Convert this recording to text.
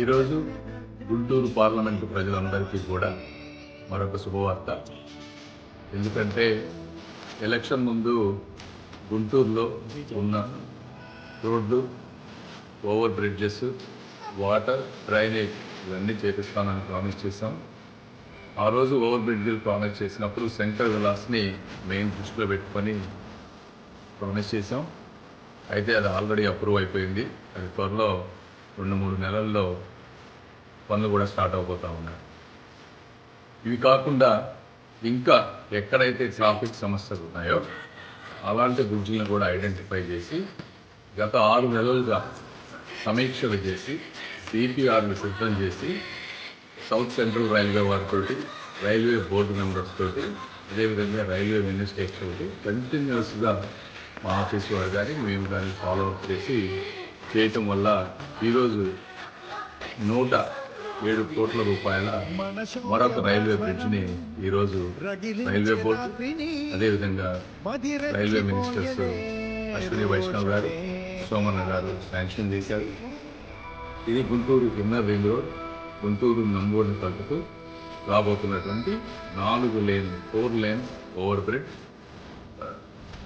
ఈరోజు గుంటూరు పార్లమెంటు ప్రజలందరికీ కూడా మరొక శుభవార్త. ఎందుకంటే ఎలక్షన్ ముందు గుంటూరులో ఉన్న రోడ్లు ఓవర్ బ్రిడ్జెస్ వాటర్ డ్రైనేజ్ ఇవన్నీ చేపిస్తానని ప్రామిస్ చేశాం. ఆ రోజు ఓవర్ బ్రిడ్జ్లు ప్రామిస్ చేసినప్పుడు శంకర్ విలాస్ని మెయిన్ దృష్టిలో పెట్టుకొని ప్రామిస్ చేశాం. అయితే అది ఆల్రెడీ అప్రూవ్ అయిపోయింది. అది త్వరలో రెండు మూడు నెలల్లో పనులు కూడా స్టార్ట్ అయిపోతూ ఉన్నాయి. ఇవి కాకుండా ఇంకా ఎక్కడైతే ట్రాఫిక్ సమస్యలు ఉన్నాయో అలాంటి బ్రిడ్జిలను కూడా ఐడెంటిఫై చేసి గత ఆరు నెలలుగా సమీక్షలు చేసి సిపిఆర్ని సిద్ధం చేసి సౌత్ సెంట్రల్ రైల్వే వారితోటి రైల్వే బోర్డు మెంబర్స్ తోటి అదేవిధంగా రైల్వే మినిస్టర్స్ తోటి కంటిన్యూస్గా మా ఆఫీస్ వారు కానీ మేము కానీ ఫాలో అప్ చేసి చేయటం వల్ల ఈరోజు నూట ఏడు కోట్ల రూపాయల మరొక రైల్వే బ్రిడ్జ్ని ఈరోజు రైల్వే బోర్డు అదేవిధంగా రైల్వే మినిస్టర్స్ అశ్విని వైష్ణవ్ గారు సోమన్న గారు శాంక్షన్ చేశారు. ఇది గుంటూరు కింద రింగ్ రోడ్ గుంటూరు నంబోడిని కలుపుతూ రాబోతున్నటువంటి నాలుగు lane four lane over bridge.